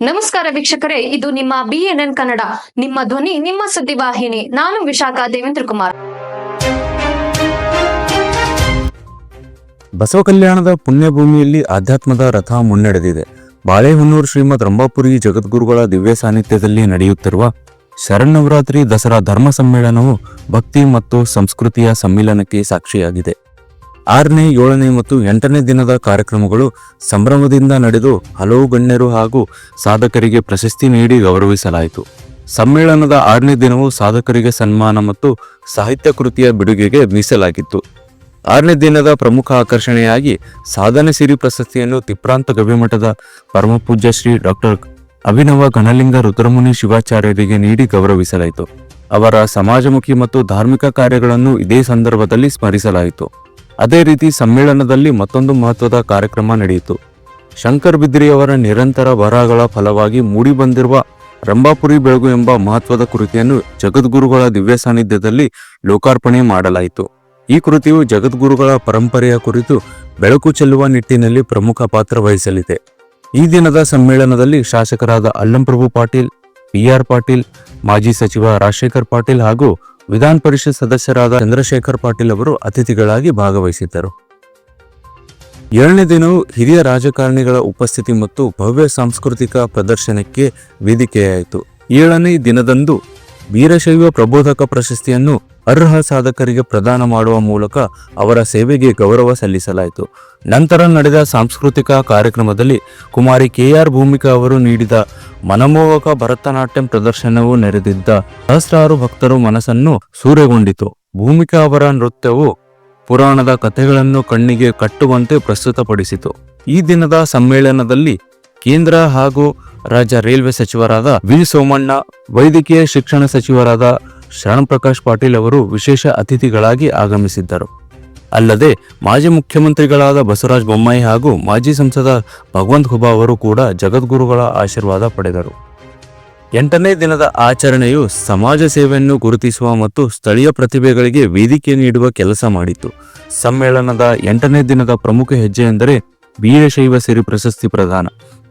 ನಮಸ್ಕಾರ ವೀಕ್ಷಕರೇ, ಇದು ನಿಮ್ಮ ಬಿಎನ್ಎನ್ ಕನ್ನಡ, ನಿಮ್ಮ ಧ್ವನಿ, ನಿಮ್ಮ ಸುದ್ದಿವಾಹಿನಿ ನಾನು ವಿಶಾಖ ದೇವೇಂದ್ರ ಕುಮಾರ್. ಬಸವ ಕಲ್ಯಾಣದ ಪುಣ್ಯಭೂಮಿಯಲ್ಲಿ ಆಧ್ಯಾತ್ಮದ ರಥ ಮುನ್ನಡೆದಿದೆ. ಬಾಳೆಹೊನ್ನೂರು ಶ್ರೀಮದ್ ರಂಭಾಪುರಿ ಜಗದ್ಗುರುಗಳ ದಿವ್ಯ ಸಾನ್ನಿಧ್ಯದಲ್ಲಿ ನಡೆಯುತ್ತಿರುವ ಶರನ್ನವರಾತ್ರಿ ದಸರಾ ಧರ್ಮ ಸಮ್ಮೇಳನವು ಭಕ್ತಿ ಮತ್ತು ಸಂಸ್ಕೃತಿಯ ಸಮ್ಮಿಲನಕ್ಕೆ ಸಾಕ್ಷಿಯಾಗಿದೆ. ಆರನೇ, ಏಳನೇ ಮತ್ತು ಎಂಟನೇ ದಿನದ ಕಾರ್ಯಕ್ರಮಗಳು ಸಂಭ್ರಮದಿಂದ ನಡೆದು ಹಲವು ಗಣ್ಯರು ಹಾಗೂ ಸಾಧಕರಿಗೆ ಪ್ರಶಸ್ತಿ ನೀಡಿ ಗೌರವಿಸಲಾಯಿತು. ಸಮ್ಮೇಳನದ ಆರನೇ ದಿನವು ಸಾಧಕರಿಗೆ ಸನ್ಮಾನ ಮತ್ತು ಸಾಹಿತ್ಯ ಕೃತಿಯ ಬಿಡುಗೆಗೆ ಮೀಸಲಾಗಿತ್ತು. ಆರನೇ ದಿನದ ಪ್ರಮುಖ ಆಕರ್ಷಣೆಯಾಗಿ ಸಾಧನೆ ಸಿರಿ ಪ್ರಶಸ್ತಿಯನ್ನು ತಿಪ್ರಾಂತ ಗವಿಮಠದ ಪರಮಪೂಜ್ಯ ಶ್ರೀ ಡಾಕ್ಟರ್ ಅಭಿನವ ಗಣಲಿಂಗ ರುದ್ರಮುನಿ ಶಿವಾಚಾರ್ಯರಿಗೆ ನೀಡಿ ಗೌರವಿಸಲಾಯಿತು. ಅವರ ಸಮಾಜಮುಖಿ ಮತ್ತು ಧಾರ್ಮಿಕ ಕಾರ್ಯಗಳನ್ನು ಇದೇ ಸಂದರ್ಭದಲ್ಲಿ ಸ್ಮರಿಸಲಾಯಿತು. ಅದೇ ರೀತಿ ಸಮ್ಮೇಳನದಲ್ಲಿ ಮತ್ತೊಂದು ಮಹತ್ವದ ಕಾರ್ಯಕ್ರಮ ನಡೆಯಿತು. ಶಂಕರ್ ಬಿದ್ರಿಯವರ ನಿರಂತರ ಬರಹಗಳ ಫಲವಾಗಿ ಮೂಡಿಬಂದಿರುವ ರಂಭಾಪುರಿ ಬೆಳಗು ಎಂಬ ಮಹತ್ವದ ಕೃತಿಯನ್ನು ಜಗದ್ಗುರುಗಳ ದಿವ್ಯ ಸಾನ್ನಿಧ್ಯದಲ್ಲಿ ಲೋಕಾರ್ಪಣೆ ಮಾಡಲಾಯಿತು. ಈ ಕೃತಿಯು ಜಗದ್ಗುರುಗಳ ಪರಂಪರೆಯ ಕುರಿತು ಬೆಳಕು ಚೆಲ್ಲುವ ನಿಟ್ಟಿನಲ್ಲಿ ಪ್ರಮುಖ ಪಾತ್ರ ವಹಿಸಲಿದೆ. ಈ ದಿನದ ಸಮ್ಮೇಳನದಲ್ಲಿ ಶಾಸಕರಾದ ಅಲ್ಲಂಪ್ರಭು ಪಾಟೀಲ್ ಪಿಆರ್ ಪಾಟೀಲ್, ಮಾಜಿ ಸಚಿವ ರಾಜಶೇಖರ್ ಪಾಟೀಲ್ ಹಾಗೂ ವಿಧಾನ ಪರಿಷತ್ ಸದಸ್ಯರಾದ ಚಂದ್ರಶೇಖರ್ ಪಾಟೀಲ್ ಅವರು ಅತಿಥಿಗಳಾಗಿ ಭಾಗವಹಿಸಿದ್ದರು. ಏಳನೇ ದಿನವು ಹಿರಿಯ ರಾಜಕಾರಣಿಗಳ ಉಪಸ್ಥಿತಿ ಮತ್ತು ಭವ್ಯ ಸಾಂಸ್ಕೃತಿಕ ಪ್ರದರ್ಶನಕ್ಕೆ ವೇದಿಕೆಯಾಯಿತು. ಏಳನೇ ದಿನದಂದು ವೀರಶೈವ ಪ್ರಬೋಧಕ ಪ್ರಶಸ್ತಿಯನ್ನು ಅರ್ಹ ಸಾಧಕರಿಗೆ ಪ್ರದಾನ ಮಾಡುವ ಮೂಲಕ ಅವರ ಸೇವೆಗೆ ಗೌರವ ಸಲ್ಲಿಸಲಾಯಿತು. ನಂತರ ನಡೆದ ಸಾಂಸ್ಕೃತಿಕ ಕಾರ್ಯಕ್ರಮದಲ್ಲಿ ಕುಮಾರಿ ಕೆಆರ್ ಭೂಮಿಕಾ ಅವರು ನೀಡಿದ ಮನಮೋಹಕ ಭರತನಾಟ್ಯಂ ಪ್ರದರ್ಶನವು ನೆರೆದಿದ್ದ ಸಹಸ್ರಾರು ಭಕ್ತರು ಮನಸ್ಸನ್ನು ಸೂರೆಗೊಂಡಿತು. ಭೂಮಿಕಾ ಅವರ ನೃತ್ಯವು ಪುರಾಣದ ಕಥೆಗಳನ್ನು ಕಣ್ಣಿಗೆ ಕಟ್ಟುವಂತೆ ಪ್ರಸ್ತುತಪಡಿಸಿತು. ಈ ದಿನದ ಸಮ್ಮೇಳನದಲ್ಲಿ ಕೇಂದ್ರ ಹಾಗೂ ರಾಜ್ಯ ರೈಲ್ವೆ ಸಚಿವರಾದ ವಿ ಸೋಮಣ್ಣ, ವೈದ್ಯಕೀಯ ಶಿಕ್ಷಣ ಸಚಿವರಾದ ಶರಣಪ್ರಕಾಶ್ ಪಾಟೀಲ್ ಅವರು ವಿಶೇಷ ಅತಿಥಿಗಳಾಗಿ ಆಗಮಿಸಿದ್ದರು. ಅಲ್ಲದೆ, ಮಾಜಿ ಮುಖ್ಯಮಂತ್ರಿಗಳಾದ ಬಸವರಾಜ ಬೊಮ್ಮಾಯಿ ಹಾಗೂ ಮಾಜಿ ಸಂಸದ ಭಗವಂತ್ ಖುಬಾ ಅವರು ಕೂಡ ಜಗದ್ಗುರುಗಳ ಆಶೀರ್ವಾದ ಪಡೆದರು. ಎಂಟನೇ ದಿನದ ಆಚರಣೆಯು ಸಮಾಜ ಸೇವೆಯನ್ನು ಗುರುತಿಸುವ ಮತ್ತು ಸ್ಥಳೀಯ ಪ್ರತಿಭೆಗಳಿಗೆ ವೇದಿಕೆ ನೀಡುವ ಕೆಲಸ ಮಾಡಿತು. ಸಮ್ಮೇಳನದ ಎಂಟನೇ ದಿನದ ಪ್ರಮುಖ ಹೆಜ್ಜೆ ಎಂದರೆ ವೀರಶೈವ ಸಿರಿ ಪ್ರಶಸ್ತಿ ಪ್ರದಾನ.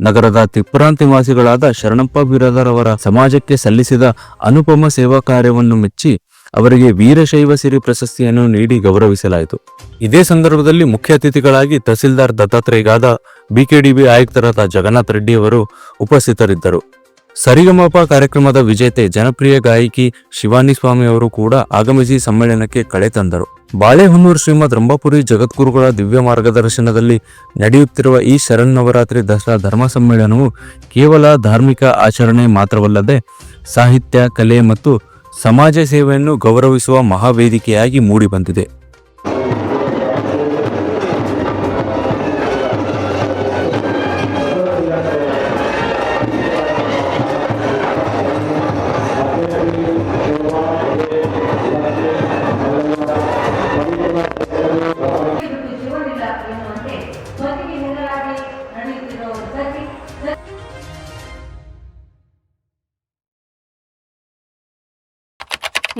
ನಗರದ ತಿಪ್ರಾಂತ ನಿವಾಸಿಗಳಾದ ಶರಣಪ್ಪ ಬಿರಾದರ್ ಅವರ ಸಮಾಜಕ್ಕೆ ಸಲ್ಲಿಸಿದ ಅನುಪಮ ಸೇವಾ ಕಾರ್ಯವನ್ನು ಮೆಚ್ಚಿ ಅವರಿಗೆ ವೀರಶೈವ ಸಿರಿ ಪ್ರಶಸ್ತಿಯನ್ನು ನೀಡಿ ಗೌರವಿಸಲಾಯಿತು. ಇದೇ ಸಂದರ್ಭದಲ್ಲಿ ಮುಖ್ಯ ಅತಿಥಿಗಳಾಗಿ ತಹಸೀಲ್ದಾರ್ ದತ್ತಾತ್ರೇಯಗಾದ ಬಿಕೆಡಿಬಿ ಆಯುಕ್ತರಾದ ಜಗನ್ನಾಥ್ ರೆಡ್ಡಿ ಅವರು ಉಪಸ್ಥಿತರಿದ್ದರು. ಸರಿಗಮಪ ಕಾರ್ಯಕ್ರಮದ ವಿಜೇತೆ ಜನಪ್ರಿಯ ಗಾಯಕಿ ಶಿವಾನಿ ಸ್ವಾಮಿ ಅವರು ಕೂಡ ಆಗಮಿಸಿ ಸಮ್ಮೇಳನಕ್ಕೆ ಕಳೆ ತಂದರು. ಬಾಳೆಹೊನ್ನೂರು ಶ್ರೀಮದ್ ರಂಭಾಪುರಿ ಜಗದ್ಗುರುಗಳ ದಿವ್ಯ ಮಾರ್ಗದರ್ಶನದಲ್ಲಿ ನಡೆಯುತ್ತಿರುವ ಈ ಶರನ್ನವರಾತ್ರಿ ದಸರಾ ಧರ್ಮ ಸಮ್ಮೇಳನವು ಕೇವಲ ಧಾರ್ಮಿಕ ಆಚರಣೆ ಮಾತ್ರವಲ್ಲದೆ ಸಾಹಿತ್ಯ, ಕಲೆ ಮತ್ತು ಸಮಾಜ ಸೇವೆಯನ್ನು ಗೌರವಿಸುವ ಮಹಾವೇದಿಕೆಯಾಗಿ ಮೂಡಿಬಂದಿದೆ.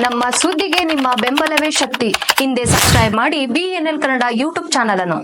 ನಮ್ಮ ಸುದ್ದಿಗೆ ನಿಮ್ಮ ಬೆಂಬಲವೇ ಶಕ್ತಿ. ಹಿಂದೆ ಸಬ್ಸ್ಕ್ರೈಬ್ ಮಾಡಿ ಬಿಎನ್ಎಲ್ ಕನ್ನಡ ಯೂಟ್ಯೂಬ್ ಚಾನಲ್ ಅನ್ನು.